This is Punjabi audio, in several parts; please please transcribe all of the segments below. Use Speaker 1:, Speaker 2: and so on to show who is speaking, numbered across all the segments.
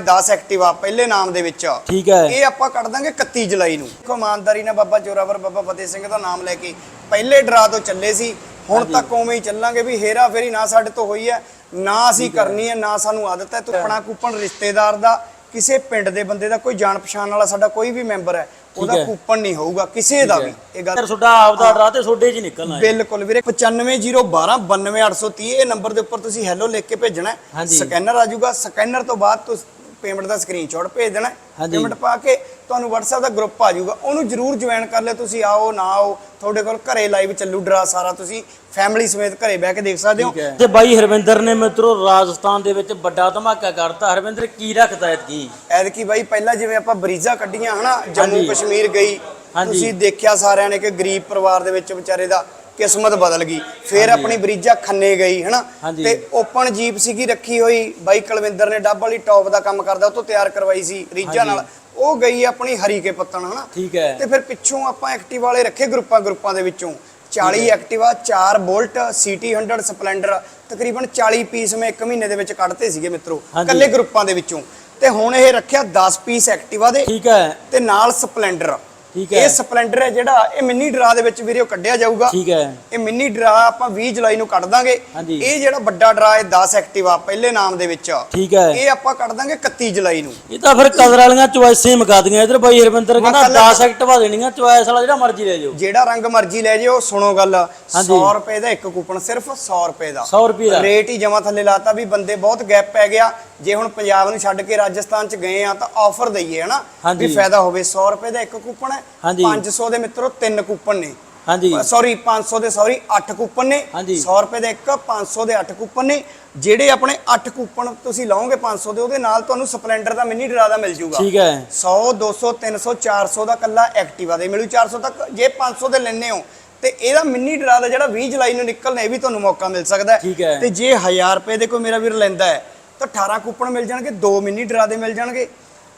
Speaker 1: 10 ਐਕਟਿਵਾ ਪਹਿਲੇ ਨਾਮ ਦੇ ਵਿੱਚ।
Speaker 2: ਠੀਕ ਹੈ।
Speaker 1: ਇਹ ਆਪਾਂ ਕੱਢ ਦਾਂਗੇ 31 ਜੁਲਾਈ ਨੂੰ। ਦੇਖੋ ਇਮਾਨਦਾਰੀ ਨਾਲ ਬਾਬਾ ਜੋਰਾਵਰ ਬਾਬਾ ਫਤਿਹ ਸਿੰਘ ਦਾ ਨਾਮ ਲੈ ਕੇ ਪਹਿਲੇ ਡਰਾ ਤੋਂ ਚੱਲੇ ਸੀ। ਹੁਣ ਤੱਕ ਉਵੇਂ ਹੀ ਚੱਲਾਂਗੇ ਵੀ ਹੇਰਾ ਫੇਰੀ ਨਾ ਸਾਡੇ ਤੋਂ ਹੋਈ ਹੈ ਨਾ ਅਸੀਂ ਕਰਨੀ ਹੈ ਨਾ ਸਾਨੂੰ ਆਦਤ ਹੈ। ਤੂੰ ਆਪਣਾ ਕੂਪਨ ਰਿਸ਼ਤੇਦਾਰ ਦਾ ਕਿਸੇ ਪਿੰਡ ਦੇ ਬੰਦੇ ਦਾ ਕੋਈ ਜਾਣ ਪਛਾਣ ਵਾਲਾ ਸਾਡਾ ਕੋਈ ਵੀ ਮੈਂਬਰ ਹੈ ਉਹਦਾ। ਕੂਪਨ ਨਹੀਂ ਹੋਊਗਾ ਕਿਸੇ ਦਾ ਵੀ। ਇਹ ਗੱਲ
Speaker 2: ਤੁਹਾਡਾ ਆਪਦਾ ਡਰਾ ਤੇ ਤੁਹਾਡੇ 'ਚ ਹੀ ਨਿਕਲਣਾ ਹੈ।
Speaker 1: ਬਿਲਕੁਲ ਵੀਰੇ 95012 92830 ਇਹ ਨੰਬਰ ਦੇ ਉੱਪਰ ਤੁਸੀਂ ਹੈਲੋ ਲਿਖ ਕੇ ਭੇਜਣਾ। ਸਕੈਨਰ ਆ ਜਾਊਗਾ। ਸਕੈਨਰ ਤੋਂ ਬਾਅਦ ਤੁਸੀਂ ਪੇਮੈਂਟ ਦਾ ਸਕਰੀਨਸ਼ਾਟ ਭੇਜ ਦੇਣਾ। ਪੇਮੈਂਟ ਪਾ ਕੇ ਤੁਹਾਨੂੰ WhatsApp ਦਾ ਗਰੁੱਪ ਆ ਜਾਊਗਾ। ਉਹਨੂੰ ਜਰੂਰ ਜੁਆਇਨ ਕਰ ਲਿਓ। ਤੁਸੀਂ ਆਓ ਨਾ ਆਓ ਤੁਹਾਡੇ ਕੋਲ ਘਰੇ ਲਾਈਵ ਚੱਲੂ ਡਰਾ ਸਾਰਾ। ਤੁਸੀਂ ਫੈਮਿਲੀ ਸਮੇਤ ਘਰੇ ਬਹਿ ਕੇ ਦੇਖ ਸਕਦੇ ਹੋ।
Speaker 2: ਤੇ ਬਾਈ ਹਰਵਿੰਦਰ ਨੇ ਮਿੱਤਰੋ ਰਾਜਸਥਾਨ ਦੇ ਵਿੱਚ ਵੱਡਾ ਧਮਾਕਾ ਕਰਤਾ। ਹਰਵਿੰਦਰ ਕੀ ਰੱਖਦਾ ਐਤਕੀ?
Speaker 1: ਐਤਕੀ ਬਾਈ ਪਹਿਲਾਂ ਜਿਵੇਂ ਆਪਾਂ ਬਰੀਜ਼ਾ ਕੱਢੀਆਂ ਹਨਾ ਜੰਮੂ। ਕਸ਼ਮੀਰ ਗਈ। ਤੁਸੀਂ ਦੇਖਿਆ ਸਾਰਿਆਂ ਨੇ ਕਿ ਗਰੀਬ ਪਰਿਵਾਰ ਦੇ ਵਿੱਚ ਵਿਚਾਰੇ ਦਾ ਕਿਸਮਤ ਬਦਲ ਗਈ। ਫਿਰ ਆਪਣੀ ਬਰੀਜਾ ਖੰਨੇ ਗਈ ਹਨਾ। ਤੇ ਓਪਨ ਜੀਪ ਸੀਗੀ ਰੱਖੀ ਹੋਈ। ਬਾਈ ਕੁਲਵਿੰਦਰ ਨੇ ਡੱਬ ਵਾਲੀ ਟੌਪ ਦਾ ਕੰਮ ਕਰਦਾ ਉਹ ਤੋਂ ਤਿਆਰ ਕਰਵਾਈ ਸੀ ਰੀਜਾ ਨਾਲ। ਉਹ ਗਈ ਆਪਣੀ ਹਰੀ ਕੇ ਪੱਤਣ ਹਨਾ?
Speaker 2: ਠੀਕ ਹੈ।
Speaker 1: ਤੇ ਫਿਰ ਪਿੱਛੋਂ ਆਪਾਂ ਐਕਟਿਵ ਵਾਲੇ ਰੱਖੇ ਗਰੁੱਪਾਂ ਗਰੁੱਪਾਂ ਦੇ ਵਿੱਚੋਂ। 40 ਐਕਟਿਵਾ 4 ਬੋਲਟ ਸੀਟੀ 100 ਸਪਲੈਂਡਰ। ਤਕਰੀਬਨ 40 ਪੀਸ ਮੈਂ ਇੱਕ ਮਹੀਨੇ ਦੇ ਵਿੱਚ ਕੱਢਤੇ ਸੀਗੇ ਮਿੱਤਰੋ। ਇਕੱਲੇ ਗਰੁੱਪਾਂ ਦੇ ਵਿੱਚੋਂ। ਤੇ ਹੁਣ ਇਹ ਰੱਖਿਆ 10 ਪੀਸ ਐਕਟਿਵਾ ਦੇ
Speaker 2: ਠੀਕ ਹੈ।
Speaker 1: ਤੇ ਨਾਲ ਸਪਲੈਂਡਰ।
Speaker 2: ਠੀਕ ਹੈ।
Speaker 1: ਇਹ ਸਪਲੈਂਡਰ ਹੈ ਜਿਹੜਾ ਇਹ ਮਿੰਨੀ ਡਰਾ ਦੇ ਵਿੱਚ ਵੀਰੇ ਉਹ ਕੱਢਿਆ ਜਾਊਗਾ।
Speaker 2: ਠੀਕ ਹੈ।
Speaker 1: ਇਹ ਮਿੰਨੀ ਡਰਾ ਆਪਾਂ 20 ਜੁਲਾਈ ਨੂੰ ਕੱਢ ਦਾਂਗੇ। ਇਹ ਜਿਹੜਾ ਵੱਡਾ ਡਰਾ ਹੈ 10 ਐਕਟਿਵਾ ਪਹਿਲੇ ਨਾਮ ਦੇ ਵਿੱਚ।
Speaker 2: ਠੀਕ ਹੈ।
Speaker 1: ਇਹ ਆਪਾਂ ਕੱਢ ਦਾਂਗੇ 31 ਜੁਲਾਈ ਨੂੰ।
Speaker 2: ਇਹ ਤਾਂ ਫਿਰ ਕਦਰ ਵਾਲੀਆਂ ਚੁਆਇਸਾਂ ਹੀ ਮੁਕਾ ਦੀਆਂ ਇਧਰ ਬਾਈ ਹਰਵਿੰਦਰ ਕਹਿੰਦਾ
Speaker 1: ਕੱਲਾ-
Speaker 2: 10 ਐਕਟਿਵਾ ਦੇਣੀਆਂ ਚੁਆਇਸ ਵਾਲਾ ਜਿਹੜਾ ਮਰਜ਼ੀ ਲੈ ਜਾਓ।
Speaker 1: ਜਿਹੜਾ ਰੰਗ ਮਰਜ਼ੀ ਲੈ ਜਿਓ ਸੁਣੋ ਗੱਲ
Speaker 2: ਹਾਂਜੀ।
Speaker 1: 100 ਰੁਪਏ ਦਾ ਇੱਕ ਕੂਪਨ ਸਿਰਫ 100 ਰੁਪਏ ਦਾ।
Speaker 2: 100 ਰੁਪਏ ਦਾ।
Speaker 1: ਰੇਟ ਹੀ ਜਮਾ ਥੱਲੇ ਲਾਤਾ ਵੀ ਬੰਦੇ ਬਹੁਤ ਗੈਪ ਪੈ ਗਿਆ। ਜੇ ਹੁਣ ਪੰਜਾਬ ਨੂੰ ਛੱਡ ਕੇ ਰਾਜਸਥਾਨ ਚ ਗਏ ਆ ਤਾਂ ਆਫਰ ਦਈਏ ਹਨਾ। ਵੀ ਫਾਇਦਾ ਹੋਵੇ 100 ਰੁਪਏ ਦਾ ਇੱਕ ਕੂਪਨ ਹੈ।
Speaker 2: ਹਾਂਜੀ।
Speaker 1: 500 ਦੇ ਮਿੱਤਰੋ ਤਿੰਨ ਕੂਪਨ ਨੇ।
Speaker 2: ਹਾਂਜੀ।
Speaker 1: ਸੌਰੀ 500 ਦੇ ਸੌਰੀ 8 ਕੂਪਨ ਨੇ।
Speaker 2: ਹਾਂਜੀ।
Speaker 1: 100 ਰੁਪਏ ਦੇ ਇੱਕ 500 ਦੇ 8 ਕੂਪਨ ਨੇ। ਜਿਹੜੇ ਆਪਣੇ 8 ਕੂਪਨ ਤੁਸੀਂ ਲਾਓਗੇ 500 ਦੇ ਉਹਦੇ ਨਾਲ ਤੁਹਾਨੂੰ ਸਪਲੈਂਡਰ ਦਾ ਮਿੰਨੀ ਡਰਾ ਦਾ ਮਿਲ ਜਾਊਗਾ
Speaker 2: ਠੀਕ ਹੈ।
Speaker 1: 100 200 300 400 ਦਾ ਕੱਲਾ ਐਕਟਿਵਾ ਦੇ ਮਿਲੂ। 400 ਤੱਕ ਜੇ 500 ਦੇ ਲੈਣੇ ਹੋ ਤੇ ਇਹਦਾ ਮਿੰਨੀ ਡਰਾ ਦਾ ਜਿਹੜਾ 20 ਜੁਲਾਈ ਨੂੰ ਨਿਕਲਣਾ ਇਹ ਵੀ ਤੁਹਾਨੂੰ ਮੌਕਾ ਮਿਲ ਸਕਦਾ
Speaker 2: ਠੀਕ ਹੈ।
Speaker 1: ਤੇ ਜੇ 1000 ਰੁਪਏ ਦੇ ਕੋਈ ਮੇਰਾ ਵੀਰ ਲੈਂਦਾ ਹੈ ਤਾਂ 18 ਕੂਪਨ ਮਿਲ ਜਾਣਗੇ ਦੋ ਮਿੰਨੀ ਡਰਾ ਦੇ ਮਿਲ ਜਾਣਗੇ।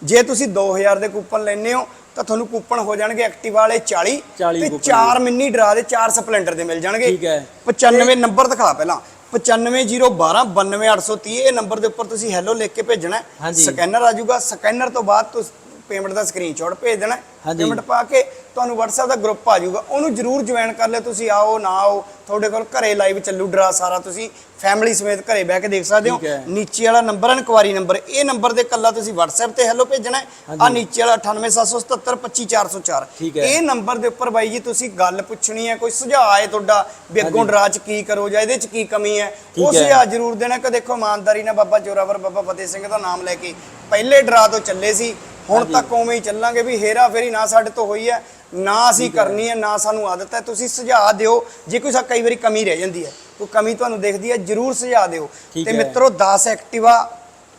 Speaker 1: ਜੇ ਤੁਸੀਂ 2000 ਦੇ ਕੂਪਨ ਲੈਣੇ ਹੋ ਤਾਂ ਤੁਹਾਨੂੰ ਕੂਪਨ ਹੋ ਜਾਣਗੇ ਐਕਟਿਵਾ ਵਾਲੇ 40
Speaker 2: 40
Speaker 1: ਤੇ
Speaker 2: ਕੂਪਨ
Speaker 1: 4 ਮਿੰਨੀ ਡਰਾ ਦੇ 4 ਸਪਲੈਂਡਰ ਦੇ ਮਿਲ ਜਾਣਗੇ।
Speaker 2: ਠੀਕ ਹੈ।
Speaker 1: 95 ਨੰਬਰ ਦਿਖਾ ਪਹਿਲਾਂ। 95012 92830 ਇਹ ਨੰਬਰ ਦੇ ਉੱਪਰ ਤੁਸੀਂ ਹੈਲੋ ਲਿਖ ਕੇ ਭੇਜਣਾ। ਸਕੈਨਰ ਆ ਜਾਊਗਾ। ਸਕੈਨਰ ਤੋਂ ਬਾਅਦ ਤੁਸੀਂ ਪੇਮੈਂਟ ਦਾ ਸਕਰੀਨਸ਼ਾਟ ਭੇਜ ਦੇਣਾ। ਪੇਮੈਂਟ ਪਾ ਕੇ ਤੁਹਾਨੂੰ WhatsApp ਦਾ ਗਰੁੱਪ ਆ ਜਾਊਗਾ। ਉਹਨੂੰ ਜਰੂਰ ਜੁਆਇਨ ਕਰ ਲਿਓ। ਤੁਸੀਂ ਆਓ ਨਾ ਆਓ ਤੁਹਾਡੇ ਕੋਲ ਘਰੇ ਲਾਈਵ ਚੱਲੂ ਡਰਾ ਸਾਰਾ। ਤੁਸੀਂ ਫੈਮਿਲੀ ਸਮੇਤ ਘਰੇ ਬਹਿ ਕੇ ਦੇਖ ਸਕਦੇ ਹੋ।
Speaker 2: ਹੈ।
Speaker 1: ਨੀਚੇ ਵਾਲਾ ਨੰਬਰ ਇਨਕੁਆਰੀ ਨੰਬਰ ਇਹ ਨੰਬਰ ਦੇ ਕੱਲਾ ਤੁਸੀਂ WhatsApp ਤੇ ਹੈਲੋ ਭੇਜਣਾ ਹੈ। ਆ ਨੀਚੇ ਵਾਲਾ 9877725404
Speaker 2: ਠੀਕ ਹੈ।
Speaker 1: ਇਹ ਨੰਬਰ ਦੇ ਉੱਪਰ ਬਾਈ ਜੀ ਤੁਸੀਂ ਗੱਲ ਪੁੱਛਣੀ ਹੈ ਕੋਈ ਸੁਝਾਅ ਹੈ ਤੁਹਾਡਾ ਵੀ ਅੱਗੋਂ ਡਰਾ ਚ ਕੀ ਕਰੋ ਜਾਂ ਇਹਦੇ ਚ ਕੀ ਕਮੀ ਹੈ ਉਹ
Speaker 2: ਹੈ।
Speaker 1: ਸੁਝਾਅ ਜ਼ਰੂਰ ਦੇਣਾ। ਕਿ ਦੇਖੋ ਇਮਾਨਦਾਰੀ ਨਾਲ ਬਾਬਾ ਜੋਰਾਵਰ ਬਾਬਾ ਫਤਿਹ ਸਿੰਘ ਦਾ ਨਾਮ ਲੈ ਕੇ ਪਹਿਲੇ ਡਰਾ ਤੋਂ ਚੱਲੇ ਸੀ। ਹੁਣ ਤੱਕ ਉਵੇਂ ਹੀ ਚੱਲਾਂਗੇ ਵੀ ਹੇਰਾ ਫੇਰੀ ਨਾ ਸਾਡੇ ਤੋਂ ਹੋਈ ਹੈ ਨਾ ਅਸੀਂ ਕਰਨੀ ਹੈ ਨਾ ਸਾਨੂੰ ਆਦਤ ਹੈ ਤੁਸੀਂ ਸੁਝਾਅ ਦਿਓ ਜੇ ਕੋਈ ਸਾ ਕਈ ਵਾਰੀ ਕਮੀ ਰਹਿ ਜਾਂਦੀ ਹੈ ਕੋਈ ਕਮੀ ਤੁਹਾਨੂੰ ਦਿਖਦੀ ਹੈ ਜਰੂਰ ਸੁਝਾਅ ਦਿਓ ਤੇ। ਮਿੱਤਰੋ 10 ਐਕਟਿਵਾ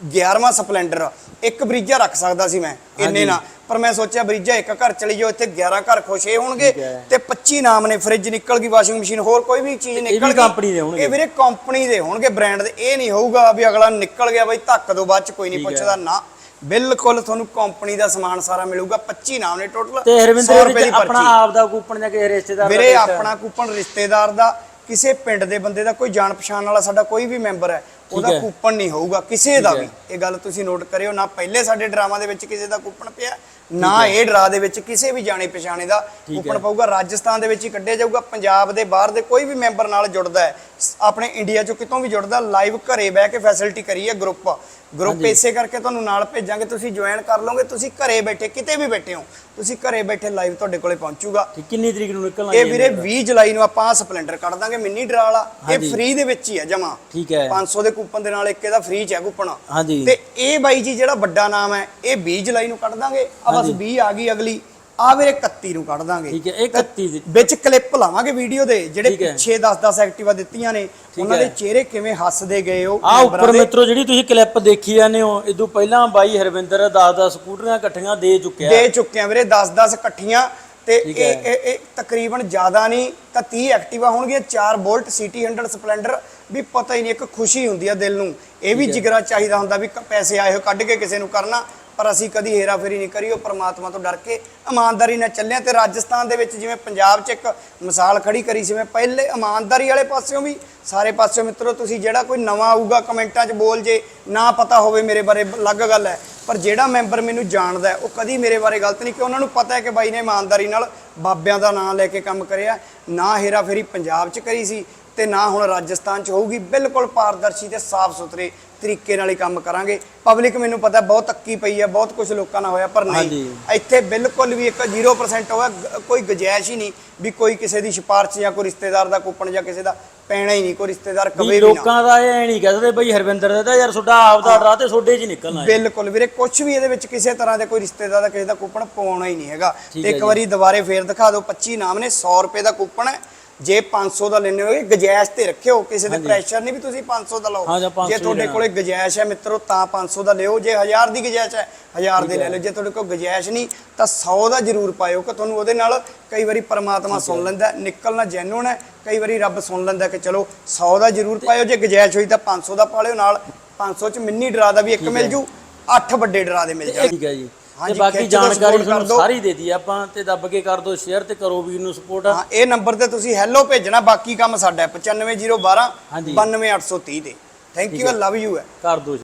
Speaker 1: 11ਵਾਂ ਸਪਲੈਂਡਰ ਇੱਕ ਬਰੀਜਾ ਰੱਖ ਸਕਦਾ ਸੀ ਮੈਂ ਇੰਨੇ। ਨਾ ਪਰ ਮੈਂ ਸੋਚਿਆ ਬਰੀਜਾ ਇੱਕ ਘਰ ਚਲੀ ਜਾਓ ਇੱਥੇ 11 ਘਰ ਖੁਸ਼ ਹੋਣਗੇ। ਤੇ 25 ਨਾਮ ਨੇ ਫ੍ਰਿਜ ਨਿਕਲ ਗਈ ਵਾਸ਼ਿੰਗ ਮਸ਼ੀਨ ਹੋਰ ਕੋਈ ਵੀ ਚੀਜ਼ ਨਿਕਲ ਗਈ
Speaker 2: company ਦੇ ਹੋਣਗੇ।
Speaker 1: ਇਹ ਵੀਰੇ ਕੰਪਨੀ ਦੇ ਹੋਣਗੇ ਬ੍ਰਾਂਡ ਦੇ ਇਹ ਨਹੀਂ ਹੋਊਗਾ ਵੀ ਅਗਲਾ ਨਿਕਲ ਗਿਆ ਬਈ ਧੱਕ ਦੋ ਬਾਅਦ ਚ ਕੋਈ ਨਹੀਂ। ਪੁੱਛਦਾ ਨਾ ਬਿਲਕੁਲ ਤੁਹਾਨੂੰ ਕੰਪਨੀ ਦਾ ਸਮਾਨ ਸਾਰਾ ਮਿਲੂਗਾ 25 ਨਾਮ ਨੇ ਟੋਟਲ
Speaker 2: ਤੇ
Speaker 1: 100
Speaker 2: ਹਰਵਿੰਦਰ ਵਿੱਚ ਆਪਣਾ। ਆਪ ਦਾ ਕੂਪਨ ਜਾਂ ਕਿਸੇ ਰਿਸ਼ਤੇਦਾਰ ਦਾ
Speaker 1: ਵੀਰੇ ਆਪਣਾ ਕੂਪਨ ਰਿਸ਼ਤੇਦਾਰ ਦਾ ਕਿਸੇ ਪਿੰਡ ਦੇ ਬੰਦੇ ਦਾ ਕੋਈ ਜਾਣ ਪਛਾਣ ਵਾਲਾ ਸਾਡਾ ਕੋਈ ਵੀ ਮੈਂਬਰ ਹੈ ਉਹਦਾ। ਕੂਪਨ ਨਹੀਂ ਹੋਊਗਾ ਕਿਸੇ ਦਾ ਵੀ। ਇਹ ਗੱਲ ਤੁਸੀਂ ਨੋਟ ਕਰਿਓ ਨਾ ਪਹਿਲੇ ਸਾਡੇ ਡਰਾਮਾ ਦੇ ਵਿੱਚ ਕਿਸੇ ਦਾ ਕੂਪਨ ਪਿਆ ਨਾ ਇਹ ਡਰਾ ਦੇ ਵਿੱਚ ਕਿਸੇ ਵੀ ਜਾਣੇ ਪਛਾਣੇ ਦਾ ਕੂਪਨ। ਪਊਗਾ ਰਾਜਸਥਾਨ ਦੇ ਵਿੱਚ ਹੀ ਕੱਢਿਆ ਜਾਊਗਾ ਪੰਜਾਬ ਦੇ ਬਾਹਰ ਦੇ ਕੋਈ ਵੀ ਮੈਂਬਰ ਨਾਲ ਜੁੜਦਾ ਹੈ ਆਪਣੇ ਇੰਡੀਆ ਚੋਂ ਕਿਤੋਂ ਵੀ ਜੁੜਦਾ ਲਾਈਵ ਘਰੇ ਬਹਿ ਕੇ ਫੈਸਿਲਿਟੀ ਕਰੀ ਹੈ ਗਰੁੱਪ ਗਰੁੱਪ। ਇਸੇ ਕਰਕੇ ਤੁਹਾਨੂੰ ਨਾਲ ਭੇਜਾਂਗੇ ਤੁਸੀਂ ਜੁਆਇਨ ਕਰ ਲਓਗੇ ਤੁਸੀਂ ਘਰੇ ਬੈਠੇ ਕਿਤੇ ਵੀ ਬੈਠੇ ਹੋ ਤੁਸੀਂ ਘਰੇ ਬੈਠੇ ਲਾਈਵ ਤੁਹਾਡੇ ਕੋਲੇ ਪਹੁੰਚੂਗਾ
Speaker 2: ਕਿੰਨੀ ਤਰੀਕ ਨੂੰ ਨਿਕਲਣਾ
Speaker 1: ਇਹ ਵੀਰੇ 20 ਜੁਲਾਈ ਨੂੰ ਆਪਾਂ ਸਪਲੈਂਡਰ ਕੱਢ ਦਾਂਗੇ ਮਿੰਨੀ ਡਰਾ ਵਾਲਾ। ਇਹ ਫ੍ਰੀ ਦੇ ਵਿੱਚ ਹੀ ਹੈ ਜਮਾ
Speaker 2: ਠੀਕ ਹੈ
Speaker 1: 500 ਦੇ ਕੂਪਨ ਦੇ ਨਾਲ ਇੱਕ ਇਹਦਾ ਫ੍ਰੀ ਚ ਹੈ ਕੂਪਨ
Speaker 2: ਹਾਂਜੀ
Speaker 1: ਤੇ ਇਹ ਬਾਈ ਜੀ ਜਿਹੜਾ ਵੱਡਾ ਨਾਮ ਹੈ ਇਹ 20 ਜੁਲਾਈ ਨੂੰ ਕੱਢ ਦਾਂਗੇ ਆ ਬਸ
Speaker 2: ਹਾਂਜੀ।
Speaker 1: 20 ਆ ਗਈ ਅਗਲੀ ਆ ਵੀਰੇ 31 ਨੂੰ ਕੱਢ ਦਾਂਗੇ
Speaker 2: ਠੀਕ ਹੈ ਇਹ 31 ਦੀ
Speaker 1: ਵਿੱਚ ਕਲਿੱਪ ਲਾਵਾਂਗੇ ਵੀਡੀਓ ਦੇ ਜਿਹੜੇ
Speaker 2: ਹੈ।
Speaker 1: ਪਿੱਛੇ 10-10 ਐਕਟਿਵਾ ਦਿੱਤੀਆਂ ਨੇ ਉਹਨਾਂ
Speaker 2: ਹੈ।
Speaker 1: ਦੇ ਚਿਹਰੇ ਕਿਵੇਂ ਹੱਸਦੇ ਗਏ ਉਹ
Speaker 2: ਆ ਉੱਪਰ। ਮਿੱਤਰੋ ਜਿਹੜੀ ਤੁਸੀਂ ਕਲਿੱਪ ਦੇਖੀ ਜਾਂਦੇ ਹੋ ਇਦੋਂ ਪਹਿਲਾਂ ਬਾਈ ਹਰਵਿੰਦਰ 10 10 ਸਕੂਟਰੀਆਂ ਇਕੱਠੀਆਂ ਦੇ ਚੁੱਕਿਆ
Speaker 1: ਦੇ ਚੁੱਕੇ ਆ ਵੀਰੇ 10-10 ਇਕੱਠੀਆਂ ਤੇ ਇਹ ਇਹ ਇਹ ਤਕਰੀਬਨ ਜ਼ਿਆਦਾ ਨਹੀਂ ਤਾਂ 30 ਐਕਟਿਵਾ ਹੋਣਗੀਆਂ 4 ਵੋਲਟ ਸਿਟੀ 100 ਸਪਲੈਂਡਰ ਵੀ ਪਤਾ ਹੀ ਨਹੀਂ ਇੱਕ ਖੁਸ਼ੀ ਹੁੰਦੀ ਆ ਦਿਲ ਨੂੰ। ਇਹ ਵੀ ਜਿਗਰਾ ਚਾਹੀਦਾ ਹੁੰਦਾ ਵੀ ਪੈਸੇ ਆਏ ਹੋ ਕੱਢ ਕੇ ਕਿਸੇ ਨੂੰ ਕਰਨਾ ਪਰ ਅਸੀਂ ਕਦੀ ਹੇਰਾਫੇਰੀ ਨਹੀਂ ਕਰੀ ਉਹ ਪ੍ਰਮਾਤਮਾ ਤੋਂ ਡਰ ਕੇ ਇਮਾਨਦਾਰੀ ਨਾਲ ਚੱਲਿਆ। ਤੇ ਰਾਜਸਥਾਨ ਦੇ ਵਿੱਚ ਜਿਵੇਂ ਪੰਜਾਬ 'ਚ ਇੱਕ ਮਿਸਾਲ ਖੜੀ ਕਰੀ ਸੀ ਮੈਂ ਪਹਿਲੇ ਇਮਾਨਦਾਰੀ ਵਾਲੇ ਪਾਸਿਓਂ ਵੀ ਸਾਰੇ ਪਾਸਿਓਂ ਮਿੱਤਰੋ ਤੁਸੀਂ ਜਿਹੜਾ ਕੋਈ ਨਵਾਂ ਆਊਗਾ ਕਮੈਂਟਾਂ 'ਚ ਬੋਲ ਜੇ ਨਾ ਪਤਾ ਹੋਵੇ ਮੇਰੇ ਬਾਰੇ ਅਲੱਗ ਗੱਲ ਹੈ। ਪਰ ਜਿਹੜਾ ਮੈਂਬਰ ਮੈਨੂੰ ਜਾਣਦਾ ਉਹ ਕਦੀ ਮੇਰੇ ਬਾਰੇ ਗਲਤ ਨਹੀਂ ਕਿ ਉਹਨਾਂ ਨੂੰ ਪਤਾ ਹੈ ਕਿ ਬਾਈ ਨੇ ਇਮਾਨਦਾਰੀ ਨਾਲ ਬਾਬਿਆਂ ਦਾ ਨਾਮ ਲੈ ਕੇ ਕੰਮ ਕਰਿਆ, ਨਾ ਹੇਰਾ ਫੇਰੀ ਪੰਜਾਬ 'ਚ ਕਰੀ ਸੀ ਤੇ ਨਾ ਹੁਣ ਰਾਜਸਥਾਨ 'ਚ ਹੋਊਗੀ। ਬਿਲਕੁਲ ਪਾਰਦਰਸ਼ੀ ਤੇ ਸਾਫ਼ ਸੁਥਰੇ ਤਰੀਕੇ ਨਾਲ ਹੀ ਕੰਮ ਕਰਾਂਗੇ। ਪਬਲਿਕ ਮੈਨੂੰ ਪਤਾ ਬਹੁਤ ਅੱਕੀ ਪਈ ਹੈ ਬਹੁਤ ਕੁਝ ਲੋਕਾਂ ਨਾਲ ਹੋਇਆ ਪਰ ਨਹੀਂ। ਇੱਥੇ ਬਿਲਕੁਲ ਵੀ ਇੱਕ 0% ਹੋਇਆ ਕੋਈ ਗੁੰਜਾਇਸ਼ ਹੀ ਨਹੀਂ ਵੀ ਕੋਈ ਕਿਸੇ ਦੀ ਸਿਫਾਰਿਸ਼ ਜਾਂ ਕੋਈ ਰਿਸ਼ਤੇਦਾਰ ਦਾ ਕੂਪਨ ਜਾਂ ਕਿਸੇ ਦਾ ਪੈਣਾ ਹੀ ਨਹੀਂ ਕੋਈ ਰਿਸ਼ਤੇਦਾਰ ਕਵੇ
Speaker 2: ਵੀ ਲੋਕਾਂ ਦਾ ਇਹ ਨਹੀਂ ਕਹਦੇ ਬਈ ਹਰਵਿੰਦਰ ਦਾ ਤਾਂ ਯਾਰ ਤੁਹਾਡਾ ਆਪਦਾ ਡਰਾ ਤੇ ਤੁਹਾਡੇ 'ਚ ਹੀ ਨਿਕਲਣਾ ਹੈ।
Speaker 1: ਬਿਲਕੁਲ ਵੀਰੇ ਕੁਝ ਵੀ ਇਹਦੇ ਵਿੱਚ ਕਿਸੇ ਤਰ੍ਹਾਂ ਦੇ ਕੋਈ ਰਿਸ਼ਤੇਦਾਰ ਦਾ ਕਿਸੇ ਦਾ ਕੂਪਨ ਪਾਉਣਾ ਹੀ ਨਹੀਂ ਹੈਗਾ। ਤੇ ਇੱਕ। ਵਾਰੀ ਦੁਬਾਰੇ ਫੇਰ ਦਿਖਾ ਦਿਓ 25 ਨਾਮ ਨੇ 100 ਰੁਪਏ ਦਾ ਕੂਪਨ ਹੈ। ਜੇ 500 ਦਾ ਲੈਣੇ ਹੋਗੇ ਗਜੈਸ਼ ਤੇ ਰੱਖਿਓ ਕਿਸੇ ਤੇ ਪ੍ਰੈਸ਼ਰ ਨਹੀਂ ਵੀ ਤੁਸੀਂ 500 ਦਾ ਲਓ।
Speaker 2: ਜਾਂ 500
Speaker 1: ਜੇ
Speaker 2: ਹੀ
Speaker 1: ਤੁਹਾਡੇ। ਕੋਲੇ ਗਜੈਸ਼ ਹੈ ਮਿੱਤਰੋ ਤਾਂ 500 ਦਾ ਲਿਓ। ਜੇ 1000 ਦੀ ਗਜੈਸ਼ ਹੈ 1000 ਦੇ ਲੈ ਲਓ। ਜੇ ਤੁਹਾਡੇ ਕੋਲ ਗਜੈਸ਼ ਨਹੀਂ ਤਾਂ 100 ਦਾ ਜ਼ਰੂਰ ਪਾਇਓ ਕਿ ਤੁਹਾਨੂੰ ਉਹਦੇ ਨਾਲ ਕਈ ਵਾਰੀ ਪਰਮਾਤਮਾ ਸੁਣ ਲੈਂਦਾ ਨਿਕਲਣਾ ਜੈਨੂਨ ਹੈ ਕਈ ਵਾਰੀ ਰੱਬ ਸੁਣ ਲੈਂਦਾ ਕਿ ਚਲੋ 100 ਦਾ ਜ਼ਰੂਰ ਪਾਇਓ ਜੇ ਗਜੈਸ਼ ਹੋਈ ਤਾਂ 500 ਦਾ ਪਾ ਲਿਓ ਨਾਲ 500 ਚ ਮਿੰਨੀ ਡਰਾ ਦਾ ਵੀ ਇੱਕ ਮਿਲ ਜੂ 8 ਵੱਡੇ ਡਰਾ ਦੇ ਮਿਲ ਜਾਣਗੇ।
Speaker 2: ਠੀਕ ਹੈ ਜੀ। ਤੇ
Speaker 1: ਹਾਂਜੀ,
Speaker 2: ਬਾਕੀ
Speaker 1: ਖਿੱਚ
Speaker 2: ਜਾਣਕਾਰੀ
Speaker 1: support ਕਰ
Speaker 2: ਤੁਹਾਨੂੰ
Speaker 1: ਦਿਓ।
Speaker 2: ਸਾਰੀ ਦੇ ਦਿੱਤੀ ਆਪਾਂ ਤੇ ਦੱਬ ਕੇ ਕਰ ਦਿਓ ਸ਼ੇਅਰ ਤੇ ਕਰੋ ਵੀਰ ਨੂੰ ਸਪੋਰਟ
Speaker 1: ਹਾਂ ਇਹ ਨੰਬਰ ਤੇ ਤੁਸੀਂ ਹੈਲੋ ਭੇਜਣਾ ਬਾਕੀ ਕੰਮ ਸਾਡਾ ਹੈ 95012
Speaker 2: ਹਾਂਜੀ।
Speaker 1: 92830 ਤੇ। ਥੈਂਕ ਯੂ ਲਵ ਯੂ ਹੈ।
Speaker 2: ਕਰ ਦਿਓ।